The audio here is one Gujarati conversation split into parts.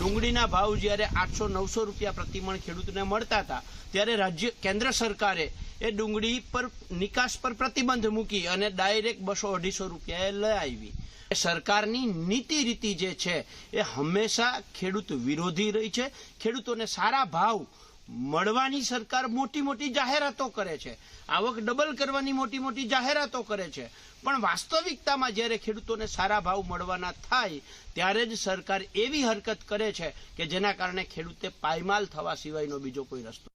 ડુંગળીના ભાવ જ્યારે આઠસો નવસો રૂપિયા પ્રતિમણ ખેડૂતને મળતા હતા, ત્યારે રાજ્ય, કેન્દ્ર સરકારે એ ડુંગળી પર, નિકાસ પર પ્રતિબંધ મૂકી અને ડાયરેક્ટ બસો અઢીસો રૂપિયાએ લઈ આવી. સરકારની નીતિ રીતિ જે છે, એ હંમેશા ખેડૂત વિરોધી રહી છે. ખેડૂતોને સારા ભાવ મળવાની સરકાર મોટી મોટી જાહેરાતો કરે છે. આવક ડબલ કરવાની મોટી મોટી જાહેરાતો કરે છે. પણ વાસ્તવિકતામાં જ્યારે ખેડૂતોને સારા ભાવ મળવાના થાય, ત્યારે જ સરકાર એવી હરકત કરે છે કે જેના કારણે ખેડૂતે પાયમાલ થવા સિવાયનો બીજો કોઈ રસ્તો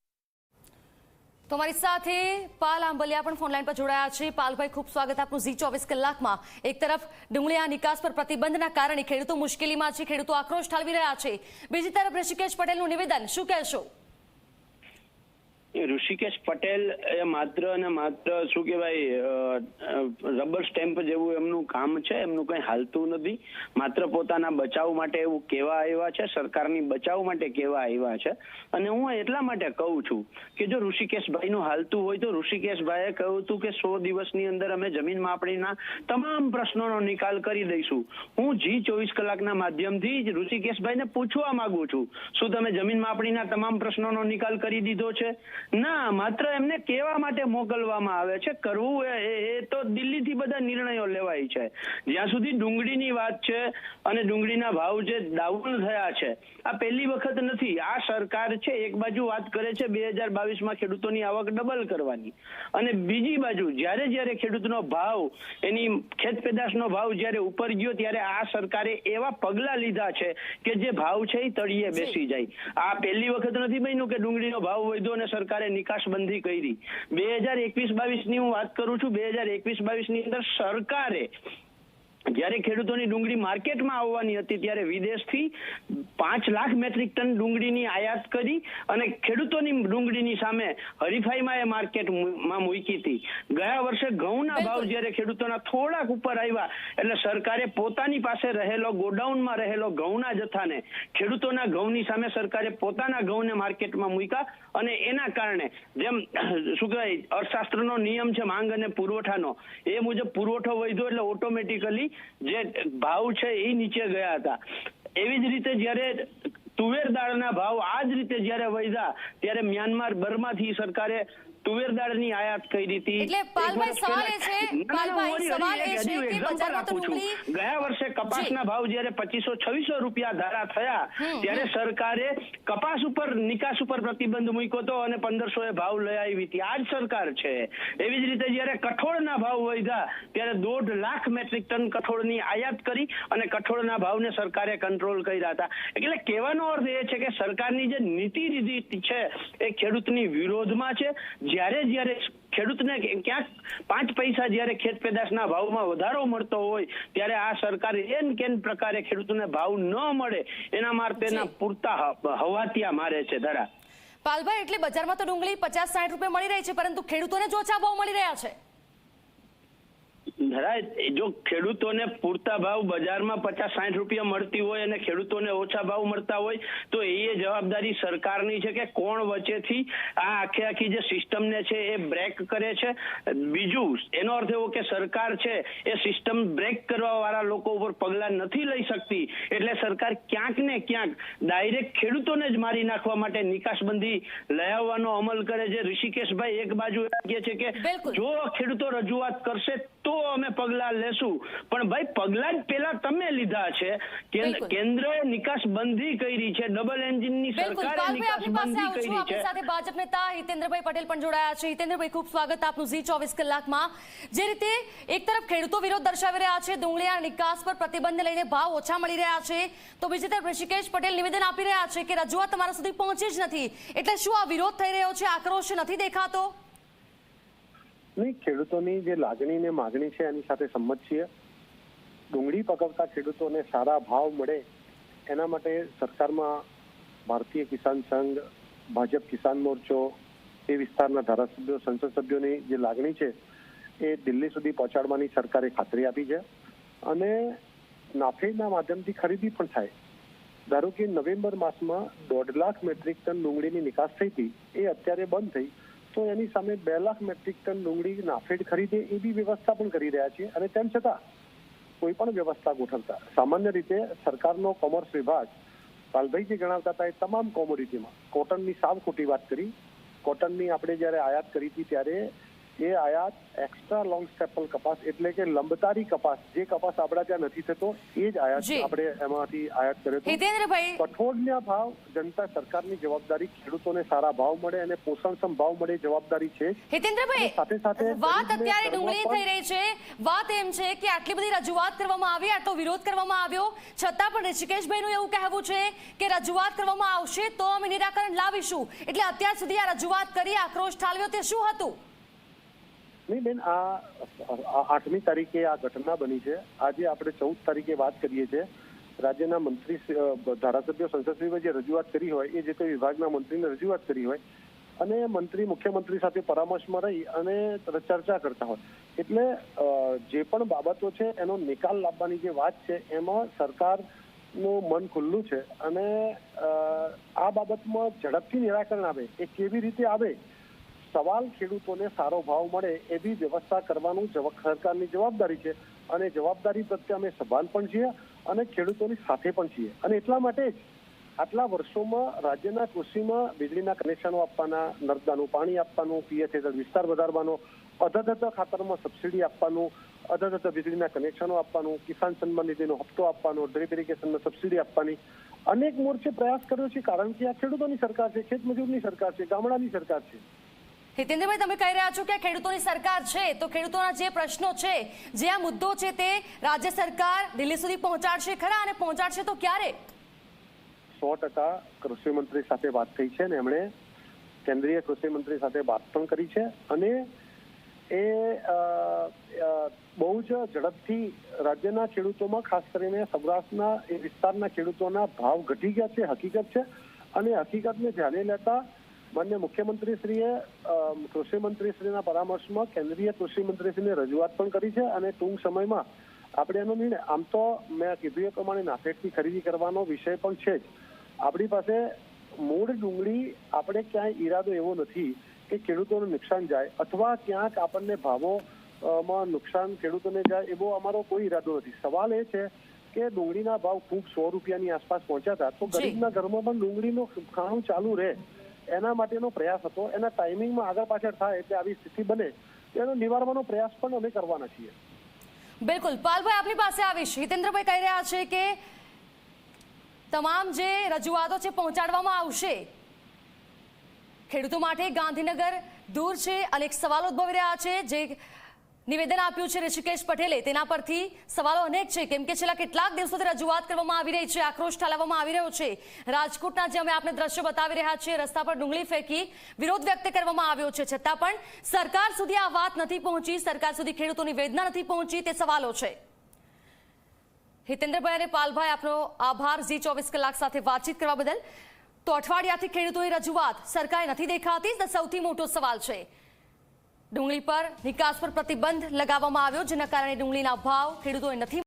તમારી સાથે પાલ આંબલિયા પણ ફોનલાઈન પર જોડાયા છે. પાલભાઈ, ખૂબ સ્વાગત આપનું ઝી ચોવીસ કલાકમાં. એક તરફ ડુંગળીના નિકાસ પર પ્રતિબંધના કારણે ખેડૂતો મુશ્કેલીમાં છે, ખેડૂતો આક્રોશ ઠાલવી રહ્યા છે. બીજી તરફ ઋષિકેશ પટેલનું નિવેદન. શું કહેશો? ઋષિકેશ પટેલ એ માત્ર અને માત્ર શું કહેવાય રબર સ્ટેમ્પ જેવું એમનું કામ છે, એમનું કંઈ હાલતું નથી. માત્ર પોતાના બચાવ માટે એવું કહેવા આવ્યા છે, સરકારની બચાવ માટે કહેવા આવ્યા છે. અને હું એટલા માટે કહું છું કે જો ઋષિકેશભાઈનું હાલતું હોય તો ઋષિકેશભાઈએ કહ્યું હતું કે સો દિવસની અંદર અમે જમીન માપણીના તમામ પ્રશ્નોનો નિકાલ કરી દઈશું. હું જી ચોવીસ કલાકના માધ્યમથી જ ઋષિકેશભાઈને પૂછવા માંગુ છું, શું તમે જમીન માપણીના તમામ પ્રશ્નોનો નિકાલ કરી દીધો છે? ના માત્ર એમને કહેવા માટે મોકલવામાં આવે છે. કરવું એ એ તો દિલ્હીથી બધા નિર્ણયો લેવાય છે. જ્યાં સુધી ડુંગળીની વાત છે અને ડુંગળીના ભાવ જે ડાઉન થયા છે આ પહેલી વખત નથી. આ સરકાર છે એક બાજુ વાત કરે છે બે હજાર બાવીસમાં ખેડૂતોની આવક ડબલ કરવાની. અને બીજી બાજુ જ્યારે જ્યારે ખેડૂતનો ભાવ એની ખેત પેદાશનો ભાવ જ્યારે ઉપર ગયો ત્યારે આ સરકારે એવા પગલા લીધા છે કે જે ભાવ છે એ તળિયે બેસી જાય. આ પહેલી વખત નથી બન્યું કે ડુંગળીનો ભાવ વધ્યો અને સરકારે નિકાસબંધી કરી. બે હજાર એકવીસ બાવીસની હું વાત કરું છું, બે હજાર એકવીસ બાવીસની અંદર સરકારે જ્યારે ખેડૂતોની ડુંગળી માર્કેટમાં આવવાની હતી ત્યારે વિદેશથી પાંચ લાખ મેટ્રિક ટન ડુંગળીની આયાત કરી અને ખેડૂતોની ડુંગળીની સામે હરીફાઈમાં એ માર્કેટમાં મૂકી હતી. ગયા વર્ષે ઘઉંના ભાવ જ્યારે ખેડૂતોના થોડાક ઉપર આવ્યા એટલે સરકારે પોતાની પાસે રહેલો ગોડાઉનમાં રહેલો ઘઉંના જથ્થાને ખેડૂતોના ઘઉંની સામે સરકારે પોતાના ઘઉંને માર્કેટમાં મૂક્યા અને એના કારણે જેમ શું કહેવાય અર્થશાસ્ત્રનો નિયમ છે માંગ અને પુરવઠાનો એ મુજબ પુરવઠો વધ્યો એટલે ઓટોમેટિકલી જે ભાવ છે એ નીચે ગયા હતા. એવી જ રીતે જ્યારે તુવેર દાળના ભાવ આ જ રીતે જ્યારે વધ્યા, ત્યારે મ્યાનમાર બર્માથી સરકારે તુવેર દાળની આયાત કરી હતી એટલે પાલભાઈ સવાલ એ છે, પાલભાઈ, સવાલ એ છે કે બજારમાં તો ડુંગળી- ગયા વર્ષે કપાસના ભાવ જયારે પચીસો છવ્વીસો રૂપિયા ધારા થયા ત્યારે સરકારે કપાસ ઉપર નિકાસ ઉપર પ્રતિબંધ મૂક્યો હતો અને 1500 એ ભાવ લઈ આવી હતી. આજ સરકાર છે. એવી જ રીતે જ્યારે કઠોળના ભાવ વધ્યા ત્યારે દોઢ લાખ મેટ્રિક ટન કઠોળની આયાત કરી અને કઠોળના ભાવને સરકારે કંટ્રોલ કર્યા હતા. એટલે કહેવાનો અર્થ એ છે કે સરકારની જે નીતિ રીતિ છે એ ખેડૂતની વિરોધમાં છે. જ્યારે જ્યારે ખેડૂતને ક્યાંક પાંચ પૈસા જ્યારે ખેત પેદાશના ભાવમાં વધારો મળતો હોય ત્યારે આ સરકાર એન કેન પ્રકારે ખેડૂતોને ભાવ ન મળે એના માટેના પૂરતા હવાતિયા મારે છે ધરા. પાલભાઈ એટલે બજારમાં તો ડુંગળી પચાસ સાઠ રૂપિયા મળી રહી છે પરંતુ ખેડૂતોને જ ઓછા ભાવ મળી રહ્યા છે? ધરા જો ખેડૂતોને પૂરતા ભાવ બજારમાં પચાસ સાઠ રૂપિયા મળતી હોય અને ખેડૂતોને ઓછા ભાવ મળતા હોય તો એ જવાબદારી સરકારની છે કે કોણ વચ્ચેથી આ આખે આખી જે સિસ્ટમને છે એ બ્રેક કરે છે. બીજું એનો અર્થ એવો કે સરકાર છે એ સિસ્ટમ બ્રેક કરવા વાળા લોકો ઉપર પગલા નથી લઈ શકતી. એટલે સરકાર ક્યાંક ને ક્યાંક ડાયરેક્ટ ખેડૂતોને જ મારી નાખવા માટે નિકાસબંધી લઈ આવવાનો અમલ કરે છે. ઋષિકેશભાઈ એક બાજુ કહે છે કે જો ખેડૂતો રજૂઆત કરશે તો અમે પગલા લેશું. પણ ભાઈ પગલા જ પેલા તમે લીધા છે. કેન્દ્ર- કેન્દ્રએ નિકાસ બંધી કરી છે. ડબલ એન્જિનની સરકારે નિકાસ બંધી કરી છે. સાથે ભાજપ નેતા હિતેન્દ્રભાઈ પટેલ પણ જોડાયા છે. હિતેન્દ્રભાઈ ખૂબ સ્વાગત આપનું ઝી ચોવીસ કલાકમાં. જે રીતે એક તરફ ખેડૂતો વિરોધ દર્શાવી રહ્યા છે ડુંગળીના નિકાસ પર પ્રતિબંધ લઈને ભાવ ઓછા મળી રહ્યા છે તો બીજી તરફ ઋષિકેશ પટેલ નિવેદન આપી રહ્યા છે કે રજૂઆત તમારા સુધી પહોંચી જ નથી. એટલે શું આ વિરોધ થઈ રહ્યો છે? આક્રોશ નથી દેખાતો? નહીં, ખેડૂતોની જે લાગણી ને માગણી છે, એની સાથે સંમત છીએ. ડુંગળી પકવતા ખેડૂતોને સારા ભાવ મળે, એના માટે સરકારમાં ભારતીય કિસાન સંઘ, ભાજપ કિસાન મોરચો, એ વિસ્તારના ધારાસભ્યો, સંસદ સભ્યોની જે લાગણી છે, એ દિલ્હી સુધી પહોંચાડવાની સરકારે ખાતરી આપી છે. અને નાફેડના માધ્યમથી ખરીદી પણ થાય. ધારો કે નવેમ્બર માસમાં દોઢ લાખ મેટ્રિક ટન ડુંગળીની નિકાસ થઈ હતી, એ અત્યારે બંધ થઈ. તો એની સામે બે લાખ મેટ્રિક ટન ડુંગળી નાફેડ ખરીદે એ બી વ્યવસ્થા પણ કરી રહ્યા છે. અને તેમ છતાં, કોઈ પણ વ્યવસ્થા ગોઠવતા. સામાન્ય રીતે સરકારનો કોમર્સ વિભાગ પાલભાઈ જે ગણાવતા હતા એ તમામ કોમોડિટીમાં કોટનની સાવ ખોટી વાત કરી. કોટનની આપણે જ્યારે આયાત કરી હતી ત્યારે એ આયાત એક્સ્ટ્રા લોંગ સ્ટેપલ કપાસ એટલે કે લંબતારી કપાસ જે કપાસ આપણા ત્યાં નથી થતો એ જ આયાત આપણે એમાંથી આયાત કર્યો હિતેન્દ્રભાઈ કઠોળના ભાવ જનતા સરકારની જવાબદારી ખેડૂતોને સારા ભાવ મળે અને પોષણક્ષમ ભાવ મળે જવાબદારી છે. હિતેન્દ્રભાઈ સાથે સાથે વાત અત્યારે ડુંગળી થઈ રહી છે. વાત એમ છે કે આટલી બધી રજૂઆત કરવામાં આવી આટલો વિરોધ કરવામાં આવ્યો. છતાં પણ ઋષિકેશભાઈનું એવું કહેવું છે કે રજૂઆત કરવામાં આવશે તો અમે નિરાકરણ લાવીશું. એટલે અત્યાર સુધી આ રજૂઆત કરી આક્રોશ ઠાલવ્યો. તે શું હતું? નહીં, બેન, આ આઠમી તારીખે આ ઘટના બની છે. આજે આપણે ચૌદ તારીખે વાત કરીએ છીએ. રાજ્યના મંત્રી ધારાસભ્યો સંસદસભ્યોએ જે રજૂઆત કરી હોય, એ જે તે વિભાગના મંત્રીને રજૂઆત કરી હોય, અને મંત્રી, મુખ્યમંત્રી સાથે પરામર્શમાં રહી અને ચર્ચા કરતા હોય. એટલે જે પણ બાબતો છે, એનો નિકાલ લાવવાની જે વાત છે, એમાં સરકારનું મન ખુલ્લું છે અને આ બાબતમાં ઝડપથી નિરાકરણ આવે, એ કેવી રીતે આવે સવાલ ખેડૂતોને સારો ભાવ મળે એવી વ્યવસ્થા કરવાનું સરકારની જવાબદારી છે. અને જવાબદારી પ્રત્યે અમે સભાન પણ છીએ અને ખેડૂતોની સાથે પણ છીએ. અને એટલા માટે જ આટલા વર્ષોમાં રાજ્યના કૃષિમાં વીજળીના કનેક્શનો આપવાના, નર્મદાનું પાણી આપવાનું પીએચ હેઠળ વિસ્તાર વધારવાનો અધધત ખાતરમાં સબસિડી આપવાનું અધધત વીજળીના કનેક્શનો આપવાનું, કિસાન સન્માન નિધિનો હપ્તો આપવાનો, ડ્રીપ ઇરિગેશનમાં સબસિડી આપવાની, અનેક મોરચે પ્રયાસ કર્યો છે કારણ કે આ ખેડૂતોની સરકાર છે, ખેતમજૂરની સરકાર છે, ગામડાની સરકાર છે. હિતેન્દ્રભાઈ, તમે કહી રહ્યા છો કે ખેડૂતોની સરકાર છે, તો ખેડૂતોના જે પ્રશ્નો છે, જે આ મુદ્દો છે તે રાજ્ય સરકાર દિલ્હી સુધી પહોંચાડશે ખરા અને પહોંચાડશે તો ક્યારે? સો ટકા કૃષિ મંત્રી સાથે વાત થઈ છે ને એમણે કેન્દ્રીય કૃષિ મંત્રી સાથે વાત પણ કરી છે અને એ બહુ જ ઝડપથી રાજ્યના ખેડૂતોમાં, ખાસ કરીને સૌરાષ્ટ્રના એ વિસ્તારના ખેડૂતોના ભાવ ઘટી ગયા છે, હકીકત છે. અને હકીકતને ધ્યાને લેતા માન્ય મુખ્યમંત્રીશ્રીએ અ, કૃષિ મંત્રીશ્રીના પરામર્શમાં કેન્દ્રીય કૃષિ મંત્રીશ્રીને રજૂઆત પણ કરી છે અને ટૂંક સમયમાં આપણે એનો નિર્ણય આમ તો મેં કીધું એ પ્રમાણે નાફેડથી ખરીદી કરવાનો વિષય પણ છે જ. આપણી પાસે મૂળ ડુંગળી આપણે ક્યાંય ઈરાદો એવો નથી કે ખેડૂતોને નુકસાન જાય અથવા ક્યાંક આપણને ભાવો માં નુકસાન ખેડૂતોને જાય એવો અમારો કોઈ ઈરાદો નથી. સવાલ એ છે કે ડુંગળીના ભાવ ખૂબ સો રૂપિયાની આસપાસ પહોંચ્યા હતા તો ગરીબના ઘરમાં પણ ડુંગળીનું ખાણું ચાલુ રહે. એના માટેનો પ્રયાસ હતો. એના ટાઈમિંગમાં આગળ પાછળ થાય એટલે આવી સ્થિતિ બને એનો નિવારવાનો પ્રયાસ પણ અમે કરવાના છીએ. બિલકુલ. પાલભાઈ, આપની પાસે આવીશ. હિતેન્દ્રભાઈ કહી રહ્યા છે કે તમામ જે રજૂઆતો છે પહોંચાડવામાં આવશે. ખેડૂતો માટે ગાંધીનગર દૂર છે અનેક સવાલો ઉદ્ભવી રહ્યા છે, જે નિવેદન આપ્યું છે ઋષિકેશ પટેલે. તેના પરથી સવાલો અનેક છે. કેમ કે છેલ્લા કેટલાક દિવસોથી રજૂઆત કરવામાં આવી રહી છે. આક્રોશ ઠાલવવામાં આવી રહ્યો છે. રાજકોટના જે અમે આપને દ્રશ્યો બતાવી રહ્યા છીએ, રસ્તા પર ડુંગળી ફેંકી વિરોધ વ્યક્ત કરવામાં આવ્યો છે. છતાં પણ સરકાર સુધી આ વાત નથી પહોંચી. સરકાર સુધી ખેડૂતોની વેદના નથી પહોંચી. તે સવાલો છે. હિતેન્દ્રભાઈ અને પાલભાઈ, આપનો આભાર. ઝી ચોવીસ કલાક સાથે વાતચીત કરવા બદલ. તો અઠવાડિયાથી ખેડૂતોની રજૂઆત સરકારે નથી દેખાતી. સૌથી મોટો સવાલ છે. ડુંગળી પર નિકાસ પર પ્રતિબંધ લગાવવામાં આવ્યો જેના કારણે ડુંગળીના ભાવ ખેડૂતોએ નથી